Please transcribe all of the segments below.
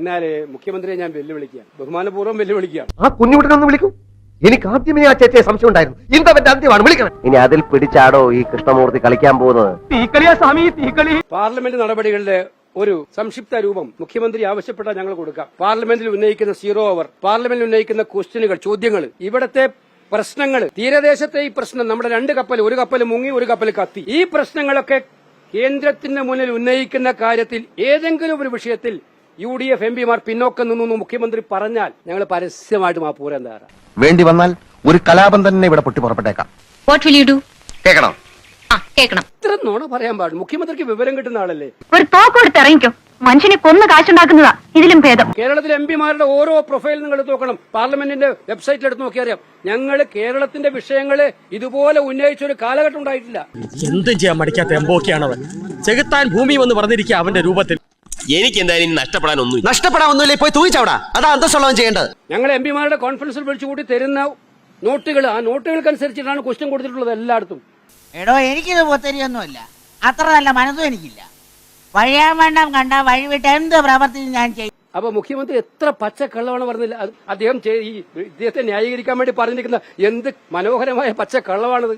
എന്നാൽ മുഖ്യമന്ത്രിയെ ഞാൻ വെല്ലുവിളിക്കുക ബഹുമാനപൂർവം വെല്ലുവിളിക്കുകയാണ്. ആ കുഞ്ഞുകുട്ടനൊന്ന് വിളിക്കും. എനിക്ക് ആദ്യമേ ആ ചേച്ചിയെ സംശയം ഉണ്ടായിരുന്നു. ഇന്നവന്റെ അന്ത്യമാണ്. വിളിക്കണം. ഇനി അതിൽ പിടിച്ചാടോ ഈ കൃഷ്ണമൂർത്തി കളിക്കാൻ പോകുന്നത്? പാർലമെന്റ് നടപടികളുടെ ഒരു സംക്ഷിപ്ത രൂപം മുഖ്യമന്ത്രി ആവശ്യപ്പെട്ടാൽ ഞങ്ങൾ കൊടുക്കാം. പാർലമെന്റിൽ ഉന്നയിക്കുന്ന സീറോ അവർ പാർലമെന്റിൽ ഉന്നയിക്കുന്ന ക്വസ്റ്റ്യനുകൾ ചോദ്യങ്ങൾ ഇവിടത്തെ പ്രശ്നങ്ങൾ തീരദേശത്തെ ഈ പ്രശ്നം നമ്മുടെ രണ്ട് കപ്പൽ ഒരു കപ്പൽ മുങ്ങി ഒരു കപ്പൽ കത്തി. ഈ പ്രശ്നങ്ങളൊക്കെ കേന്ദ്രത്തിന്റെ മുന്നിൽ ഉന്നയിക്കുന്ന കാര്യത്തിൽ ഏതെങ്കിലും ഒരു വിഷയത്തിൽ യു ഡി എഫ് എം പിമാർ പിന്നോക്കം നിന്നു മുഖ്യമന്ത്രി പറഞ്ഞാൽ ഞങ്ങൾ പരസ്യമായിട്ട് പൂരം തയ്യാറാണ് വേണ്ടി വന്നാൽ ഒരു കലാപം തന്നെ ഇവിടെ പൊട്ടി പുറപ്പെട്ടേക്കാം. വാട്ട് വിൽ യു ഡു കേൾക്കണം? ആ ഇത്ര നുണ പറയാൻ പാടില്ല. മുഖ്യമന്ത്രിക്ക് വിവരം കിട്ടുന്ന ആളല്ലേ? ഒരു തോക്ക് കൊടുത്ത് ഇറങ്ങിക്കോ. മനുഷ്യനെ കൊന്നു കാശുണ്ടാക്കുന്നതാ. ഇതിലും ഭേദം. കേരളത്തിലെ എം പിമാരുടെ ഓരോ പ്രൊഫൈൽ നിങ്ങൾ എടുത്ത് നോക്കണം. പാർലമെന്റിന്റെ വെബ്സൈറ്റിൽ എടുത്ത് നോക്കി അറിയാം. ഞങ്ങൾ കേരളത്തിന്റെ വിഷയങ്ങൾ ഇതുപോലെ ഉന്നയിച്ച ഒരു കാലഘട്ടം ഉണ്ടായിട്ടില്ല. എന്തും ചെയ്യാൻ മടിക്കാത്ത എമ്പോക്കെയാണവൻ ചെകുത്താൻ ഭൂമി വന്ന് പറഞ്ഞിരിക്കുക അവന്റെ രൂപത്തിൽ. എനിക്ക് എന്തായാലും ഇനി നഷ്ടപ്പെടാൻ ഒന്നും നഷ്ടപ്പെടാൻ ഒന്നുമില്ല പോയി തൂങ്ങിച്ചവിടാ അതാ അന്തസ്സുള്ളവൻ ചെയ്യേണ്ടത്. ഞങ്ങൾ എം പിമാരുടെ കോൺഫറൻസിൽ വിളിച്ചു കൂടി തരുന്ന നോട്ടുകൾ ആ നോട്ടുകൾക്കനുസരിച്ചിട്ടാണ് ക്വസ്റ്റ്യൻ കൊടുത്തിട്ടുള്ളത് എല്ലായിടത്തും. എടോ എനിക്കിത് പൊത്തരിയൊന്നുമില്ല. അത്ര നല്ല മനസ്സും എനിക്കില്ല. വഴിയാൻ വേണ്ടാം കണ്ട വഴിവിട്ട് എന്ത് പ്രവർത്തി ഞാൻ ചെയ്യും? അപ്പൊ മുഖ്യമന്ത്രി എത്ര പച്ചക്കള്ളമാണ് പറഞ്ഞില്ല. അദ്ദേഹം ഈ ഇദ്ദേഹത്തെ ന്യായീകരിക്കാൻ വേണ്ടി പറഞ്ഞിരിക്കുന്ന എന്ത് മനോഹരമായ പച്ച കള്ളമാണത്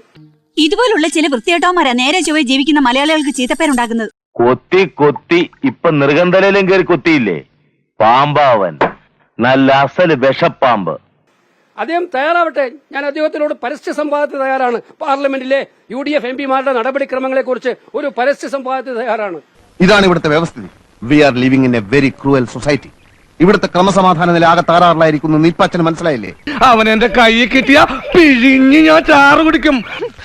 ഇതുപോലുള്ള ചില വൃത്തിയേട്ടവന്മാരാ നേരെ ചൊവ്വേ ജീവിക്കുന്ന മലയാളികൾക്ക് ചീത്തപ്പേരുണ്ടാക്കുന്നത്. കൊത്തി കൊത്തി ഇപ്പൊ മൃഗന്തലയിലും കയറി കൊത്തിയില്ലേ? പാമ്പാവൻ. നല്ല അസൽ വിഷപ്പാമ്പ്. അദ്ദേഹം തയ്യാറാവട്ടെ. ഞാൻ അദ്ദേഹത്തിനോട് പരസ്യ സംവാദത്തിന് തയ്യാറാണ്. പാർലമെന്റിലെ യു ഡി എഫ് എം പിമാരുടെ നടപടിക്രമങ്ങളെ കുറിച്ച് ഒരു പരസ്യ സംവാദത്തിന് തയ്യാറാണ്. ഇതാണ് ഇവിടുത്തെ വ്യവസ്ഥിതി. We are living in a very cruel society ഇവിടുത്തെ ക്രമസമാധാന നില ആകെ താറാറിലായിരിക്കുന്നു നീപ്പാച്ചന് മനസ്സിലായില്ലേ? അവൻ എന്റെ കൈ കിട്ടിയ പിഴിഞ്ഞ് ഞാൻ ചാറ് കുടിക്കും.